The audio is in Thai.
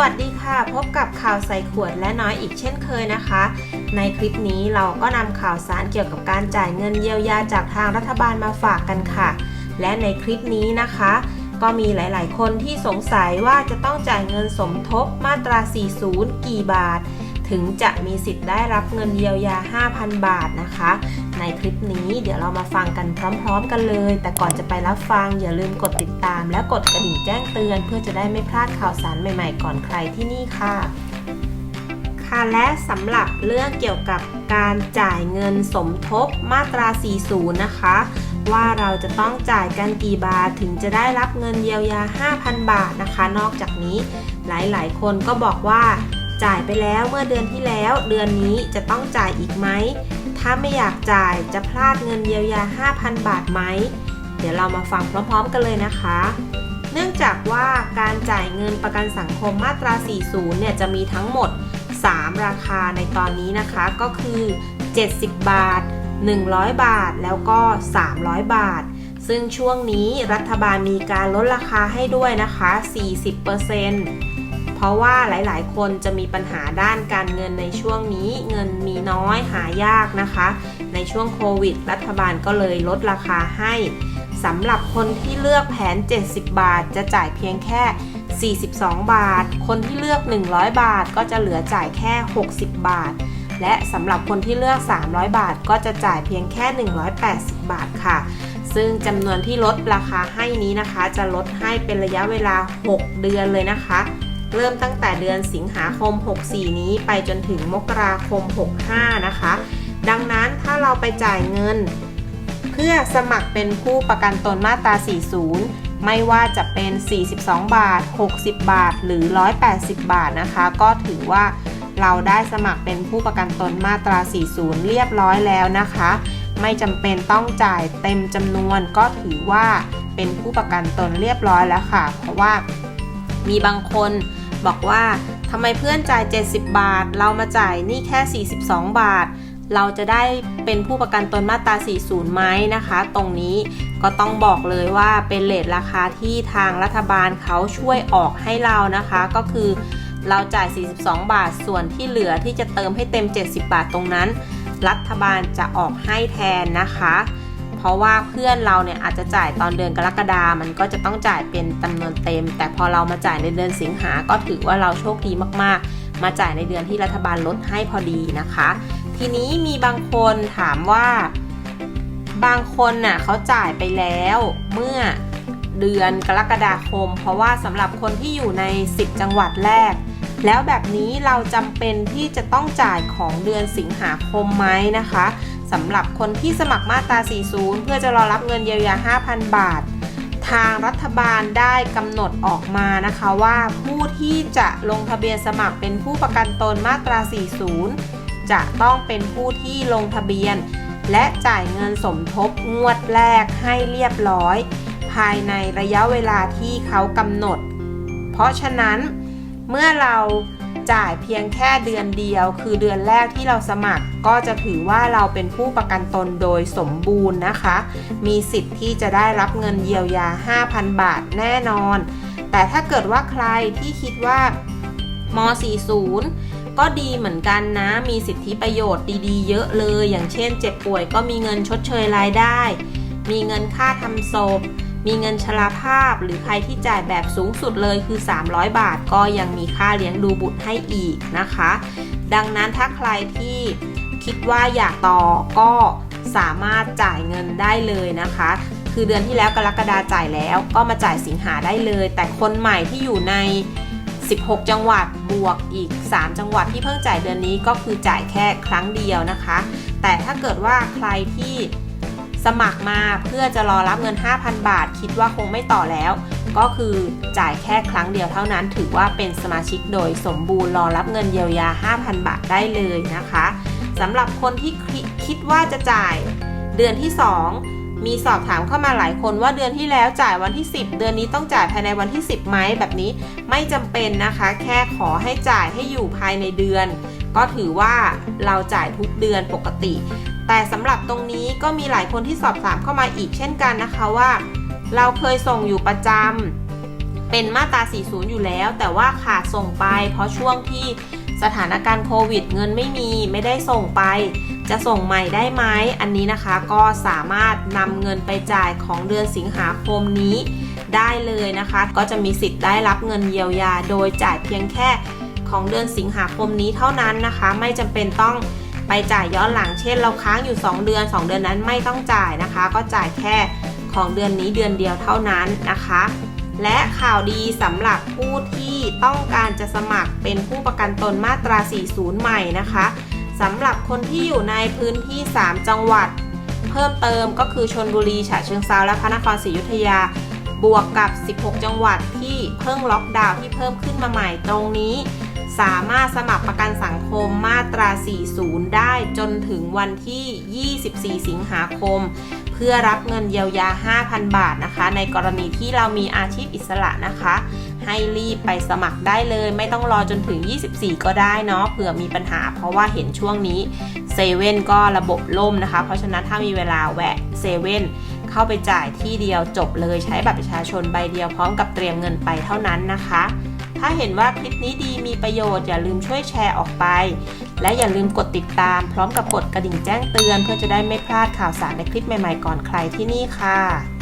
วัสดีค่ะ พบกับข่าวใส่ขวดและน้อยอีกเช่นเคยนะคะ ในคลิปนี้เราก็นำข่าวสารเกี่ยวกับการจ่ายเงินเยียวยาจากทางรัฐบาลมาฝากกันค่ะ และในคลิปนี้นะคะ ก็มีหลาย ๆ คนที่สงสัยว่าจะต้องจ่ายเงินสมทบมาตรา 40 กี่บาท ถึงจะมีสิทธิ์ได้รับเงินเยียวยา 5,000 บาทนะคะ ในคลิปนี้เดี๋ยวเรามาฟังกันพร้อม ๆ กันเลย แต่ก่อนจะไปรับฟังอย่าลืมกดติดตาม และกดกระดิ่งแจ้งเตือน เพื่อจะได้ไม่พลาดข่าวสารใหม่ๆ ก่อนใครที่นี่ค่ะค่ะและสำหรับเรื่องเกี่ยวกับการจ่ายเงินสมทบมาตรา 40 นะคะ ว่าเราจะต้องจ่ายกันกี่บาทถึงจะได้รับเงินเยียวยา 5,000 บาทนะคะ นอกจากนี้หลายๆ คนก็บอกว่า จ่ายไปแล้วเมื่อเดือนที่แล้ว เดือนนี้จะต้องจ่ายอีกไหม ถ้าไม่อยากจ่ายจะพลาดเงินเยียวยา 5,000 บาทไหม เดี๋ยวเรามาฟังพร้อมๆกันเลยนะคะ เนื่องจากว่าการจ่ายเงินประกันสังคมมาตรา 40 เนี่ยจะมีทั้งหมด 3 ราคาในตอนนี้นะคะ ก็คือ 70 บาท 100 บาท แล้วก็ 300 บาท ซึ่งช่วงนี้รัฐบาลมีการลดราคาให้ด้วยนะคะ 40% ราะว่าหลายๆ คนจะมีปัญหาด้านการเงินในช่วงนี้ เงินมีน้อยหายากนะคะ ในช่วงโควิด รัฐบาลก็เลยลดราคาให้สำหรับคนที่เลือกแผน 70 บาท จะจ่ายเพียงแค่ 42 บาท คนที่เลือก 100 บาทก็จะเหลือจ่ายแค่ 60 บาท และสำหรับคนที่เลือก 300 บาทก็จะจ่ายเพียงแค่ 180 บาทค่ะซึ่งจำนวนที่ลดราคาให้นี้นะคะ จะลดให้เป็นระยะเวลา 6 เดือนเลยนะคะ เริ่มตั้งแต่เดือนสิงหาคม 64 นี้ไปจนถึงมกราคม 65 นะคะ ดังนั้นถ้าเราไปจ่ายเงิน เพื่อสมัครเป็นผู้ประกันตนมาตรา 40 ไม่ว่าจะเป็น 42 บาท 60 บาท หรือ 180 บาทนะคะ ก็ถือว่าเราได้สมัครเป็นผู้ประกันตนมาตรา 40 เรียบร้อยแล้วนะคะ ไม่จำเป็นต้องจ่ายเต็มจำนวนก็ถือว่าเป็นผู้ประกันตนเรียบร้อยแล้วค่ะ เพราะว่ามีบางคน บอกว่าทำไมเพื่อนจ่าย 70 บาท เรามาจ่ายนี่แค่ 42 บาท เราจะได้เป็นผู้ประกันตนมาตรา 40 ไหมนะคะ ตรงนี้ก็ต้องบอกเลยว่าเป็นเลทราคาที่ทางรัฐบาลเขาช่วยออกให้เรานะคะ ก็คือเราจ่าย 42 บาท ส่วนที่เหลือที่จะเติมให้เต็ม 70 บาทตรงนั้น รัฐบาลจะออกให้แทนนะคะ ราะว่าเพื่อนเราเนี่ยอาจจะจ่ายตอนเดือนกรกฎามันก็จะต้องจ่ายเป็นจำนวนเต็ม แต่พอเรามาจ่ายในเดือนสิงหาก็ถือว่าเราโชคดีมากๆ มาจ่ายในเดือนที่รัฐบาลลดให้พอดีนะคะ ทีนี้มีบางคนถามว่า บางคนน่ะเขาจ่ายไปแล้วเมื่อเดือนกรกฎาคม เพราะว่าสำหรับคนที่อยู่ใน 10 จังหวัดแรก แล้วแบบนี้เราจำเป็นที่จะต้องจ่ายของเดือนสิงหาคมไหมนะคะ สำหรับคนที่สมัครมาตรา 40 เพื่อจะรอรับเงินเยียวยา 5,000 บาท ทางรัฐบาลได้กำหนดออกมานะคะว่าผู้ที่จะลงทะเบียนสมัครเป็นผู้ประกันตนมาตรา 40 จะต้องเป็นผู้ที่ลงทะเบียน และจ่ายเงินสมทบงวดแรกให้เรียบร้อย ภายในระยะเวลาที่เขากำหนด เพราะฉะนั้นเมื่อเรา จ่ายเพียงแค่เดือนเดียว คือเดือนแรกที่เราสมัคร ก็จะถือว่าเราเป็นผู้ประกันตนโดยสมบูรณ์นะคะ มีสิทธิ์ที่จะได้รับเงินเยียวยา 5,000 บาทแน่นอน แต่ถ้าเกิดว่าใครที่คิดว่าม 40 ก็ดีเหมือนกันนะ มีสิทธิประโยชน์ดีๆ เยอะเลย อย่างเช่น เจ็บป่วยก็มีเงินชดเชยรายได้ มีเงินค่าทำศพ มีเงินชราภาพหรือใครที่จ่ายแบบสูงสุดเลยคือ 300 บาท ก็ยังมีค่าเลี้ยงดูบุตรให้อีกนะคะ ดังนั้นถ้าใครที่คิดว่าอยากต่อก็สามารถจ่ายเงินได้เลยนะคะ คือเดือนที่แล้วกรกฎาจ่ายแล้วก็มาจ่ายสิงหาได้เลย แต่คนใหม่ที่อยู่ใน 16 จังหวัดบวกอีก 3 จังหวัดที่เพิ่งจ่ายเดือนนี้ก็คือจ่ายแค่ครั้งเดียวนะคะ แต่ถ้าเกิดว่าใครที่ สมัครมาเพื่อจะรอรับเงิน 5,000 บาท คิดว่าคงไม่ต่อแล้ว ก็คือจ่ายแค่ครั้งเดียวเท่านั้น ถือว่าเป็นสมาชิกโดยสมบูรณ์รอรับเงินเยียวยา 5,000 บาทได้เลยนะคะสำหรับคนที่คิดว่าจะจ่ายเดือนที่ 2 มีสอบถามเข้ามาหลายคนว่าเดือนที่แล้วจ่ายวันที่ 10 เดือนนี้ต้องจ่ายภายในวันที่ 10ไหมแบบนี้ไม่จำเป็นนะคะ แค่ขอให้จ่ายให้อยู่ภายในเดือน ก็ถือว่าเราจ่ายทุกเดือนปกติ แต่สำหรับตรงนี้ก็มีหลายคนที่สอบถามเข้ามาอีกเช่นกันนะคะว่า เราเคยส่งอยู่ประจำเป็นมาตรา 40 อยู่แล้ว แต่ว่าขาดส่งไป เพราะช่วงที่สถานการณ์โควิด เงินไม่มีไม่ได้ส่งไป จะส่งใหม่ได้ไหมอันนี้นะคะก็สามารถนำเงินไปจ่ายของเดือนสิงหาคมนี้ได้เลยนะคะ ก็จะมีสิทธิ์ได้รับเงินเยียวยา โดยจ่ายเพียงแค่ ของเดือนสิงหาคมนี้เท่านั้นนะคะ ไม่จำเป็นต้องไปจ่ายย้อนหลังเช่น เราค้างอยู่ 2 เดือน 2 เดือนนั้นไม่ต้องจ่ายนะคะ ก็จ่ายแค่ของเดือนนี้เดือนเดียวเท่านั้นนะคะ และข่าวดีสำหรับผู้ที่ต้องการจะสมัครเป็นผู้ประกันตนมาตรา 40 ใหม่นะคะสำหรับคนที่อยู่ในพื้นที่ 3 จังหวัด เพิ่มเติมก็คือชนบุรีฉะเชิงเซาและพระนครศรีอยุธยา บวกกับ 16 จังหวัดที่เพิ่งล็อกดาวน์ที่เพิ่มขึ้นมาใหม่ตรงนี้ สามารถสมัครประกันสังคมมาตรา 40 ได้จนถึงวันที่ 24 สิงหาคม เพื่อรับเงินเยียวยา 5,000 บาทนะคะ ในกรณีที่เรามีอาชีพอิสระนะคะ ให้รีบไปสมัครได้เลย ไม่ต้องรอจนถึง 24 ก็ได้เนาะเผื่อมีปัญหา เพราะว่าเห็นช่วงนี้เซเว่นก็ระบบล่มนะคะ เพราะฉะนั้นถ้ามีเวลาแวะเซเว่นเข้าไปจ่ายที่เดียวจบเลยใช้บัตรประชาชนใบเดียวพร้อมกับเตรียมเงินไปเท่านั้นนะคะ ถ้าเห็นว่าคลิปนี้ดีมีประโยชน์อย่าลืมช่วยแชร์ออกไป และอย่าลืมกดติดตาม พร้อมกับกดกระดิ่งแจ้งเตือน เพื่อจะได้ไม่พลาดข่าวสารในคลิปใหม่ๆก่อนใครที่นี่ค่ะ